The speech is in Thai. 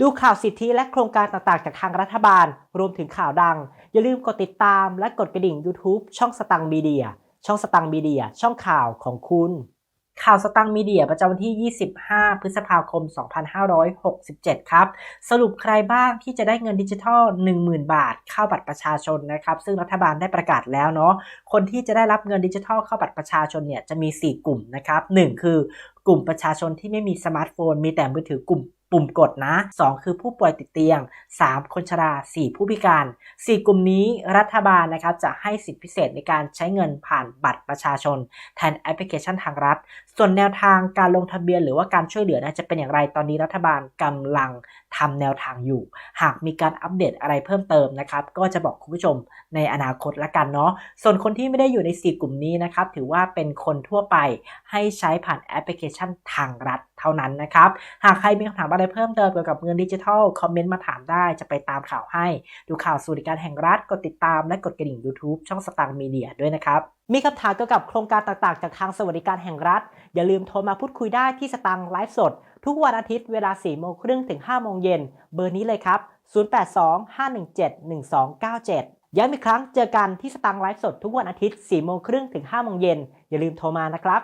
ดูข่าวสิทธิและโครงการต่างๆ จากทางรัฐบาล รวมถึงข่าวดัง อย่าลืมกดติดตามและกดกระดิ่ง YouTube ช่องสตังมีเดีย ช่องสตังมีเดีย ช่องข่าวของคุณ ข่าวสตังมีเดียประจำวันที่ 25 พฤษภาคม 2567 ครับ สรุปใครบ้างที่จะได้เงินดิจิทัล 10,000 บาท เข้าบัตรประชาชนนะครับ ซึ่งรัฐบาลได้ประกาศแล้วเนาะ คนที่จะได้รับเงินดิจิทัลเข้าบัตรประชาชนเนี่ยจะมี 4 กลุ่มนะครับ 1 คือกลุ่มประชาชนที่ไม่มีสมาร์ทโฟน มีแต่มือถือกลุ่ม ปุ่มกดนะ 2 คือผู้ป่วยติดเตียง 3 คนชรา 4 ผู้พิการ 4 กลุ่มนี้รัฐบาลนะครับจะให้สิทธิพิเศษในการใช้เงินผ่านบัตรประชาชน แทนแอปพลิเคชันทางรัฐ ส่วนแนวทางการลงทะเบียนหรือว่าการช่วยเหลือนะจะเป็นอย่างไรตอนนี้รัฐบาลกำลังทำแนวทางอยู่ หากมีการอัปเดตอะไรเพิ่มเติมนะครับก็จะบอกคุณผู้ชมในอนาคตละกันเนาะส่วนคนที่ไม่ได้อยู่ใน 4 กลุ่มนี้นะครับถือว่าเป็นคนทั่วไปให้ใช้ผ่านแอปพลิเคชันทางรัฐ ท่านั้นนะครับ หากใครมีคำถามอะไรเพิ่มเติมเกี่ยวกับเงินดิจิทัลคอมเมนต์มาถามได้จะไปตามข่าวให้ ดูข่าวสวัสดิการแห่งรัฐกดติดตามและกดกระดิ่ง YouTube ช่องสตางค์มีเดียด้วยนะครับ มีคำถามเกี่ยวกับโครงการต่างๆ จากทางสวัสดิการแห่งรัฐ อย่าลืมโทรมาพูดคุยได้ที่สตางค์ไลฟ์สด ทุกวันอาทิตย์เวลา4โมงครึ่งถึง5โมงเย็นเบอร์นี้เลยครับ 0825171297ย้ำอีกครั้งเจอกันที่สตางค์ไลฟ์สดทุกวันอาทิตย์4โมงครึ่งถึง5โมงเย็นอย่าลืมโทรมานะครับ